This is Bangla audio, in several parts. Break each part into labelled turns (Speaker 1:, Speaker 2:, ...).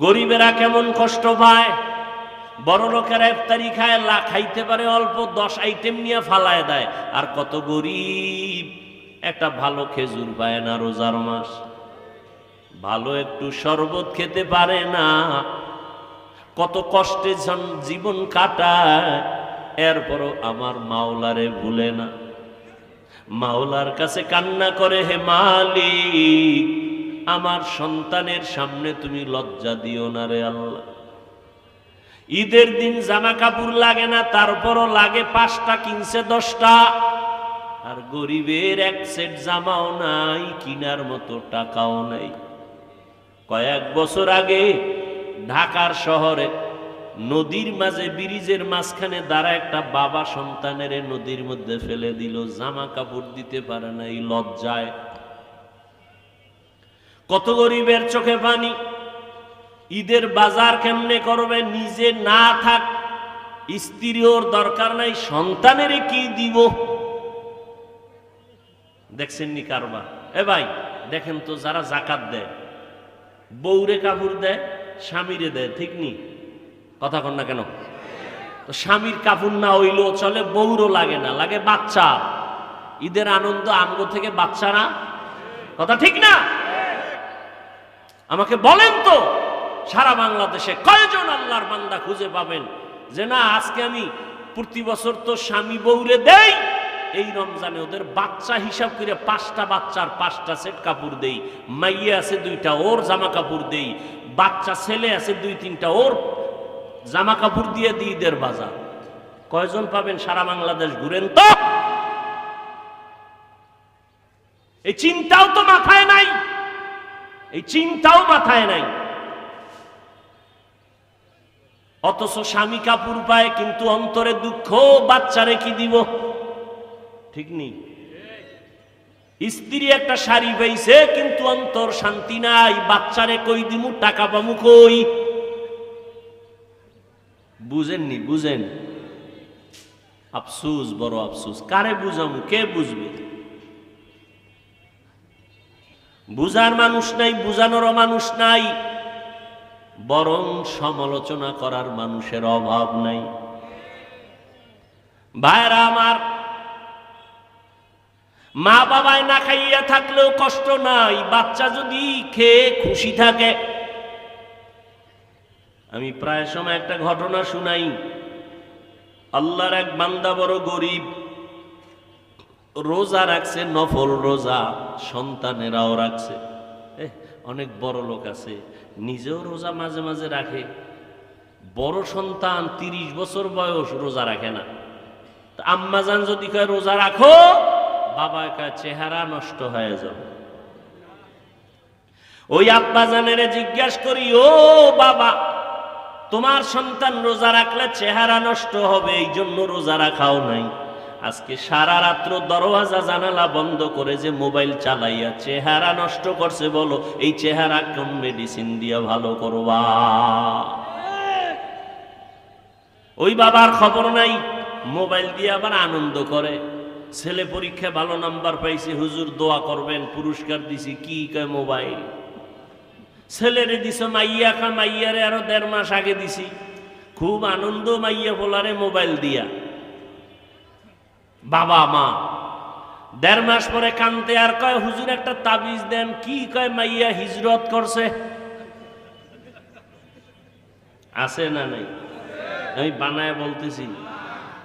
Speaker 1: গরিবেরা কেমন কষ্ট পায়? বড় লোকেরা ইফতারি খায় লা খাইতে পারে অল্প দশ আইটেম নিয়ে ফালায় দেয়। আর কত গরিব। একটা ভালো খেজুর পায় না রোজার মাস। ভালো একটু শরবত খেতে পারে না। কত কষ্টে জীবন কাটায়। এরপরও আমার মাওলারে ভুলে না। মাওলার কাছে কান্না করে, হে মালিক আমার সন্তানের সামনে তুমি লজ্জা দিও না রে আল্লাহ। ঈদের দিন জামা কাপড় লাগে না, তারপরও লাগে পাঁচটা কিনছে দশটা। আর গরিবের এক সেট জামাও নাই, কিনার মতো টাকাও নাই। কয়েক বছর আগে ঢাকার শহরে নদীর মাঝে ব্রিজের মাঝখানে দ্বারা একটা বাবা সন্তানের নদীর মধ্যে ফেলে দিল। জামা কাপড় দিতে পারে না এই লজ্জায়। কত গরিবের চোখে পানি? ঈদের বাজার কেমনে করবে? নিজে না থাক স্ত্রী ওর দরকার নাই, সন্তানের কি দিব? দেখছেন নি কারবার এ ভাই, দেখেন তো, যারা জাকাত দেয়, বউরে কাপড় দেয়, স্বামীরে দেয়, ঠিক নি? কথা কন না কেন? তো স্বামীর কাপড় না হইলেও চলে, বউরও লাগে না, লাগে বাচ্চা। ঈদের আনন্দ আমগো থেকে বাচ্চারা, কথা ঠিক না? আমাকে বলেন তো, সারা বাংলাদেশে কয়জন আল্লাহর বান্দা খুঁজে পাবেন? যে না, আজকে আমি প্রতি বছর তো স্বামী বউরে দেই, এই রমজানে ওদের বাচ্চা হিসাব করে পাঁচটা বাচ্চার পাঁচটা সেট কাপড় দেই। মাইয়া আছে দুইটা, ওর জামা কাপড় দেই। বাচ্চা ছেলে আছে দুই, তিনটা, ওর জামা কাপড় দিয়ে দিই ঈদের বাজার। কয়জন পাবেন সারা বাংলাদেশ ঘুরেন তো? এই চিন্তাও তো মাথায় এই চিন্তাও মাথায় নাই। অথচ স্বামী কাপুর পায়, কিন্তু অন্তরে দুঃখ, বাচ্চারে কি দিব? ঠিক নেই। স্ত্রী একটা শাড়ি পাইছে কিন্তু অন্তর শান্তি নাই। বাচ্চারে কই দিমু, টাকা পামু কই? বুঝেননি বুঝেন। আফসুস, বড় আফসুস। কারে বুঝামু, কে বুঝবে? বুঝার মানুষ নাই, বুঝানোরও মানুষ নাই। বরং সমালোচনা করার মানুষের অভাব নাই। ভাইরা আমার মা বাবায় না খাইয়া থাকলেও কষ্ট নাই, বাচ্চা যদি খেয়ে খুশি থাকে। আমি প্রায় সময় একটা ঘটনা শুনাই। আল্লাহর এক বান্দা বড় গরিব। রোজা রাখছে, নফল রোজা, সন্তানেরাও রাখছে। অনেক বড় লোক আছে, নিজেও রোজা মাঝে মাঝে রাখে। বড় সন্তান তিরিশ বছর বয়স রোজা রাখে না। আম্মাজান যদি কয়, রোজা রাখো, বাবা কয়, চেহারা নষ্ট হয়ে যাবে। ওই আব্বাজানের জিজ্ঞাসা করি, ও বাবা, তোমার সন্তান রোজা রাখলে চেহারা নষ্ট হবে এই জন্য রোজা রাখাও নাই? আজকে সারা রাত্র দরওয়াজা জানালা বন্ধ করে যে মোবাইল চালাইয়া চেহারা নষ্ট করছে বলো, এই চেহারা কোন মেডিসিন দিয়া ভালো করবা? ওই বাবার খবর নাই, মোবাইল দিয়ে আবার আনন্দ করে। ছেলে পরীক্ষা ভালো নাম্বার পাইছে, হুজুর দোয়া করবেন, পুরস্কার দিছি, কি কয় মোবাইল? ছেলেরে দিছ মাইয়া খা মাইয়ারে আরও দেড় মাস আগে দিছি। খুব আনন্দ মাইয়া বলারে মোবাইল দিয়া। বাবা, মা। দেড় মাস পরে কানতে আর কয়, হুজুর, একটা তাবিজ দেন। কি কয়, মাইয়া হিজরত করছে। আছে না নাই? আমি বানায় বলতেছি,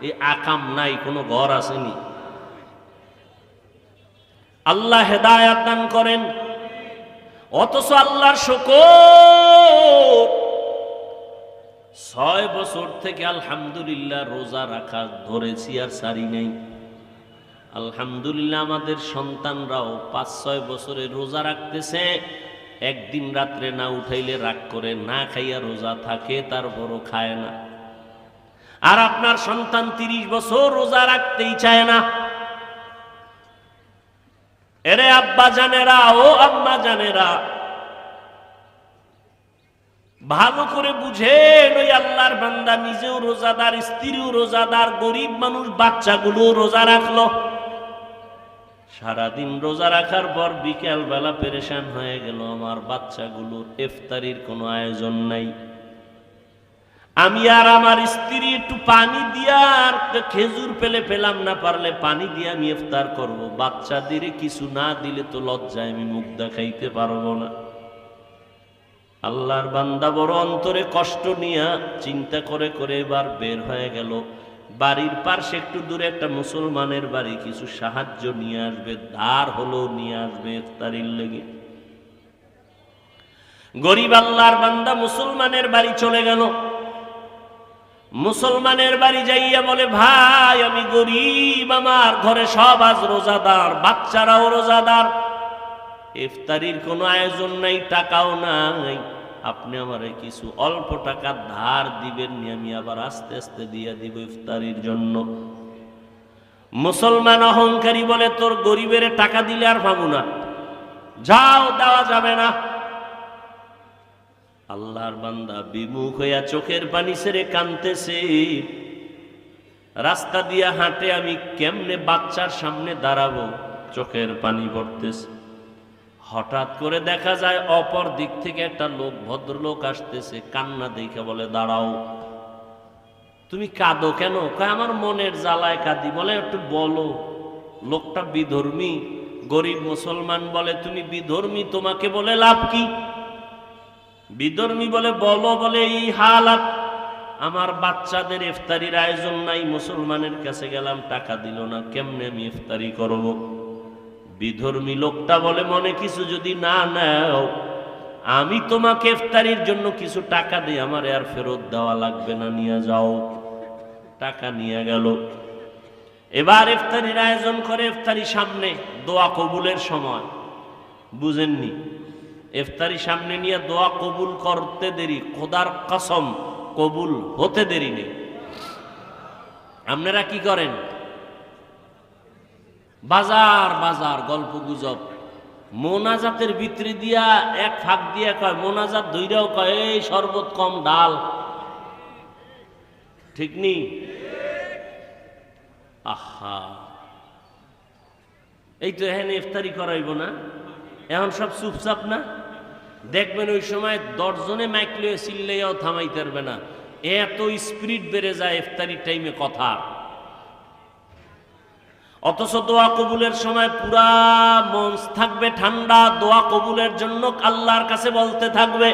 Speaker 1: এই আকাম নাই, কোনো ঘর আসেনি। আল্লাহ হেদায়াত দান করেন। অথচ আল্লাহর শকর। ছয় বছর থেকে আলহামদুলিল্লাহ রোজা রাখা ধরেছি আর সারি নেই। আলহামদুলিল্লাহ, আমাদের সন্তানরাও পাঁচ, ছয় বছরে রোজা রাখতেছে। একদিন রাত্রে না উঠাইলে রাগ করে, না খাইয়া রোজা থাকে, তারপরও খায় না। আর আপনার সন্তান তিরিশ বছর রোজা রাখতেই চায় না। এরে আব্বা জানেরা, ও আম্মা জানেরা, ভালো করে বুঝেন, ওই আল্লাহর বান্দা নিজেও রোজাদার, স্ত্রীও রোজাদার, গরিব মানুষ বাচ্চাগুলো রোজা রাখল। সারাদিন রোজা রাখার পর বিকেল বেলা পেরেশান হয়ে গেল। আমার বাচ্চাগুলোর ইফতারির কোনো আয়োজন নাই। আমি আর আমার স্ত্রী একটু পানি দিয়া আর খেজুর পেলে পেলাম না, পারলে পানি দিয়ে আমি ইফতার করব। বাচ্চাদের কিছু না দিলে তো লজ্জায় আমি মুখ দেখাইতে পারব না। আল্লাহর বান্দা বড় অন্তরে কষ্ট নিয়া চিন্তা করে করে এবার বের হয়ে গেল। বাড়ির পাশে একটু দূরে একটা মুসলমানের বাড়ি, কিছু সাহায্য নিয়ে আসবে, ধার হলো নিয়ে আসবে ইফতারির লেগে। গরিব আল্লাহর বান্দা মুসলমানের বাড়ি চলে গেল। মুসলমানের বাড়ি যাইয়া বলে, ভাই, আমি গরিব, আমার ঘরে সব আজ রোজাদার, বাচ্চারাও রোজাদার। ইফতারির কোনো আয়োজন নাই, টাকাও নাই। আপনি আমারে কিছু অল্প টাকা ধার দিবেন নি, আমি আবার আস্তে আস্তে দিয়ে দিব ইফতারির জন্য। মুসলমান অহংকারী বলে, তোর গরিবের টাকা দিলে আর পাবো না। যাও, দেওয়া যাবে না। আল্লাহর বান্দা বিমুখ হইয়া চোখের পানি সেরে কানতেছে রাস্তা দিয়া হাঁটে আমি কেমনে বাচ্চার সামনে দাঁড়াবো? চোখের পানি পড়তেছে। হঠাৎ করে দেখা যায় অপর দিক থেকে একটা লোক, ভদ্রলোক আসতেছে, কান্না দেখে বলে, দাঁড়াও। তুমি কাঁদো কেন? আমার মনের জ্বালায় কাঁদি। বলে, একটু বলো। লোকটা বিধর্মী। গরিব মুসলমান। বলে, তুমি বিধর্মী, তোমাকে বলে লাভ কি? বিধর্মী বলে, বলো। বলে, এই হালাত, আমার বাচ্চাদের ইফতারির আয়োজন নাই, মুসলমানের কাছে গেলাম, টাকা দিল না, কেমনে আমি ইফতারি করব? বিধর্মী লোকটা বলে, মনে কিছু যদি না নেও, আমি তোমাকে ইফতারির জন্য কিছু টাকা দিই, আমার আর ফেরত দেওয়া লাগবে না, নিয়ে যাও। টাকা নিয়ে গেল। এবার ইফতারির আয়োজন করে ইফতারি সামনে, দোয়া কবুলের সময়। বুঝেননি? ইফতারি সামনে নিয়ে দোয়া কবুল করতে দেরি, খোদার কসম, কবুল হতে দেরি নেই। আপনারা কি করেন? বাজার বাজার, গল্প গুজব। মোনাজাতের ভিতরে দিয়া এক ফাঁক দিয়া কয়, মোনাজাত ধৈরাও কয়, এই শরবত কম, ডাল। ঠিক নি? আহা। এই তো এখানে ইফতারি করাইব না। এখন সব চুপচাপ না? দেখবেন ওই সময় দশজনে মাইক লিয়ে থামাইতে পারবে না। এত স্পিরিট বেড়ে যায় ইফতারির টাইমে কথা। অথচ দোয়া কবুলের সময় পুরা মন থাকবে, ঠান্ডা দোয়া কবুলের জন্য আল্লাহর কাছে বলতে থাকবে।